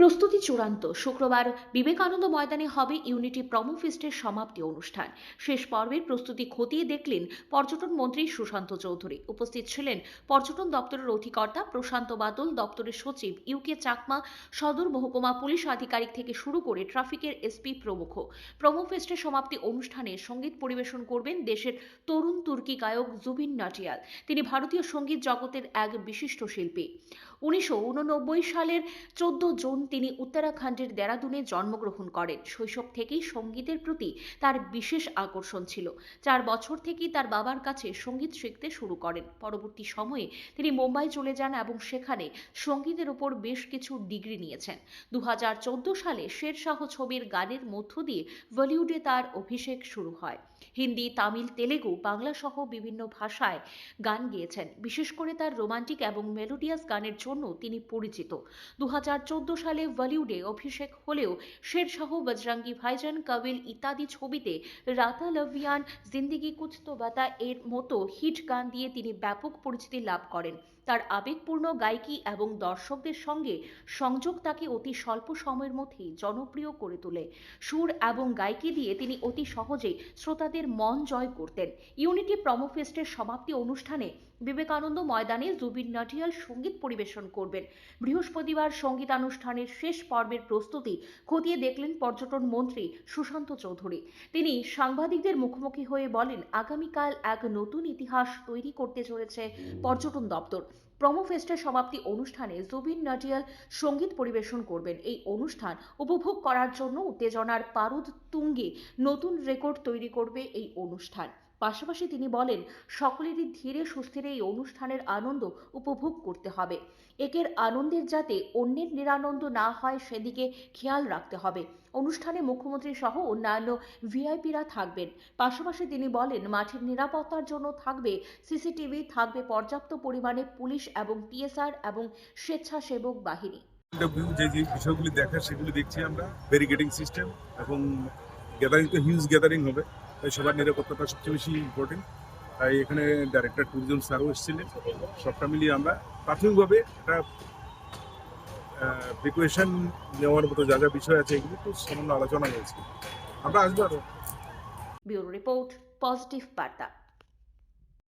প্রস্তুতি চূড়ান্ত। শুক্রবার বিবেকানন্দ ময়দানে হবে ইউনিটি প্রমো ফেস্টের সমাপ্তি অনুষ্ঠান। শেষ পর্বের প্রস্তুতি খতিয়ে দেখলেন পর্যটন মন্ত্রী সুশান্ত চৌধুরী। উপস্থিত ছিলেন পর্যটন দপ্তরের অধিকর্তা প্রশান্ত বাদল, দপ্তরের সচিব ইউকে চাকমা, সদর মহকুমা পুলিশ আধিকারিক থেকে শুরু করে ট্রাফিকের এসপি প্রমুখ। প্রমো ফেস্টের সমাপ্তি অনুষ্ঠানে সংগীত পরিবেশন করবেন দেশের তরুণ তুর্কি গায়ক জুবিন নাটিয়াল। তিনি ভারতীয় সংগীত জগতের এক বিশিষ্ট শিল্পী। উনিশশো উননব্বই সালের চোদ্দ জুন তিনি উত্তরাখণ্ডের দেরাদুনে জন্মগ্রহণ করেন। শৈশব থেকেই সঙ্গীতের প্রতি তার বিশেষ আকর্ষণ ছিল। চার বছর থেকেই তার বাবার কাছে সংগীত শিখতে শুরু করেন। পরবর্তী সময়ে তিনি মুম্বাই চলে যান এবং সেখানে সঙ্গীতের উপর বেশ কিছু ডিগ্রি নিয়েছেন। দু হাজার চোদ্দ সালে শেরশাহ ছবির গানের মধ্য দিয়ে বলিউডে তার অভিষেক শুরু হয়। হিন্দি, তামিল, তেলেগু, বাংলা সহ বিভিন্ন ভাষায় গান গেয়েছেন। বিশেষ করে তার রোমান্টিক এবং মেলোডিয়াস গানের জন্য তিনি পরিচিত। দু হাজার চোদ্দ সালে বলিউডে অভিষেক হলেও শেরশাহ, বজরঙ্গি ভাইজান কবিল ইত্যাদি ছবিতে রাতা লভিয়ান, জিন্দিগি কুছ তো বাতা এর মতো হিট গান দিয়ে তিনি ব্যাপক পরিচিতি লাভ করেন। তার আবেগপূর্ণ গায়কি এবং দর্শকদের সঙ্গে সংযোগ তাকে অতি স্বল্প সময়ের মধ্যেই জনপ্রিয় করে তোলে। সুর এবং গায়কি দিয়ে তিনি অতি সহজেই শ্রোতাদের মন জয় করতেন। ইউনিটি প্রমো ফেস্টের সমাপ্তি অনুষ্ঠানে বিবেকানন্দ ময়দানে জুবিন নাটিয়াল সংগীত পরিবেশন করবেন। বৃহস্পতিবার সঙ্গীতানুষ্ঠানের শেষ পর্বের প্রস্তুতি খতিয়ে দেখলেন পর্যটন মন্ত্রী সুশান্ত চৌধুরী। তিনি সাংবাদিকদের মুখোমুখি হয়ে বলেন, আগামীকাল এক নতুন ইতিহাস তৈরি করতে চলেছে পর্যটন দপ্তর। প্রমো ফেস্টের সমাপ্তি অনুষ্ঠানে জুবিন নাটিয়াল সংগীত পরিবেশন করবেন। এই অনুষ্ঠান উপভোগ করার জন্য উত্তেজনার পারদ তুঙ্গে নতুন রেকর্ড তৈরি করবে এই অনুষ্ঠান। পাশাপাশি তিনি বলেন, সকলেরই ধীরে সুস্থিরে এই অনুষ্ঠানের আনন্দ উপভোগ করতে হবে। একের আনন্দের যাতে অন্যের নিরানন্দ না হয় সেদিকে খেয়াল রাখতে হবে। অনুষ্ঠানে মুখ্যমন্ত্রী সহ অন্যান্য ভিআইপিরা থাকবেন। পাশাপাশি তিনি বলেন, মাঠের নিরাপত্তার জন্য থাকবে সিসিটিভি, থাকবে পর্যাপ্ত পরিমাণে পুলিশ এবং টিএসআর এবং স্বেচ্ছাসেবক বাহিনী। যে যে বিষয়গুলি দেখার সেগুলি দেখছি আমরা ব্যারিকেডিং সিস্টেম এবং গ্যাদারিং তো হিউজ গ্যাদারিং হবে। তাই সবার নিরাপত্তাটা সবচেয়ে বেশি ইম্পর্টেন্ট তাই এখানে ডাইরেক্টর ট্যুরিজম স্যারও এসেছিলেন। সবটা মিলিয়ে আমরা প্রাথমিকভাবে একটা প্রিকুয়েশন নেওয়ার মতো যা যা বিষয় আছে এগুলো তো সামান্য আলোচনা হয়েছে। আমরা আসব আরও ব্যুরো রিপোর্ট পজিটিভ বার্তা।